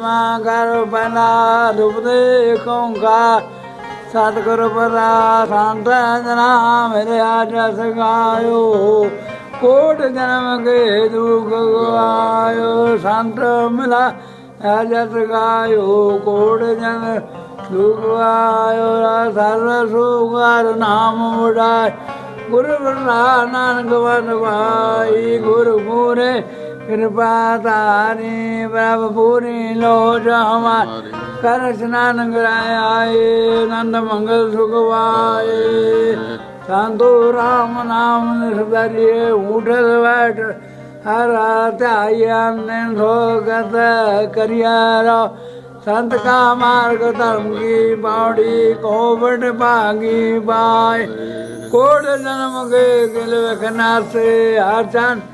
ਮਾ ਕਰ ਬਨਾ ਦੁਬਦੇ ਕੌਂਗਾ ਸਤਿਗੁਰ ਪਰਾ ਸੰਤ ਜਨਾ ਮੇਰੇ ਆਜ ਗਾਇਓ ਕੋਟ ਜਨਮ ਕੇ ਦੁਖ ਗਵਾਇਓ। ਸੰਤ ਮਿਲਾ ਆਜ ਗਾਇਓ ਕੋਟ ਜਨਮ ਦੁਖ ਆਇਓ ਸਰ ਸੁਗਰ ਨਾਮ ਮੁੜਾਇ ਗੁਰੂ ਬਰਨਾ ਨਾਨਕ ਵਨਵਾਈ ਗੁਰੂ ਮੂਰੇ ਕਿਰਪਾ ਤਾਰੀ ਪ੍ਰਭ ਪੂਰੀ ਲੋ ਜਮਾ ਕਰ ਇਸ਼ਨਾਨ ਕਰਾਏ ਆਏ ਆਨੰਦ ਮੰਗਲ ਸੁਖ ਵਾਏ ਸੰਤੋ ਰਾਮ ਨਾਮ ਨਿਸਬਰੀਏ ਉਠਲ ਬੈਠ ਹਰ ਧਿਆਨ ਨੇ ਸੋਗਤ ਕਰਿਆ ਸੰਤ ਕਾ ਮਾਰਗ ਧਰਮ ਕੀ ਬਾੜੀ ਕੋਵਡ ਭਾਗੀ ਬਾਏ। ਕੋੜ ਜਨਮ ਕੇ ਗਿਲ ਵਖਨਾ ਸੇ ਆਚਨ ਇਦਲਾਏ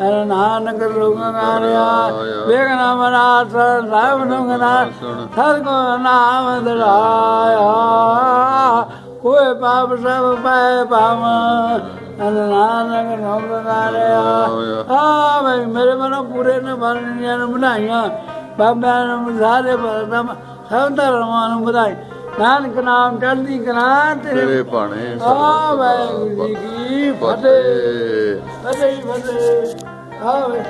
ਨਾਨਕ ਰੁਗ ਗਾਰਿਆ ਬੇਗਨਾ ਮਨਾਥ ਸਭ ਲੋਕਨਾਥ ਸਤਗੁਰ ਨਾਮ ਦੁਰਾਇਆ। ਹੋਏ ਪਾਪ ਸਭ ਪਾਮ ਹਰ ਨਾਨਕ ਰੁਗ ਗਾਰਿਆ ਆ ਬਈ ਮੇਰੇ ਮਨੋਂ ਪੂਰੇ ਨੇ ਬਾਣੀਆਂ ਨੂੰ ਬਣਾਈਆਂ ਬਾਬਿਆਂ ਨੂੰ ਸਾਰੇ ਬਰਦਮ ਸਭ ਧਰਮਾਂ ਨੂੰ ਵਧਾਈ। ਨਾਨਕ ਨਾਮ ਚੜ੍ਹਦੀ ਕਲਾ ਤੇਰੇ ਤੇਰੇ ਭਾਣੇ ਆ ਵਾਹਿਗੁਰੂ ਜੀ ਕੀ ਫਤਿਹ। ਫਤਿਹ। ਫਤਿਹ। ਹੀ ਫਤਿਹ ਆ ਵੇ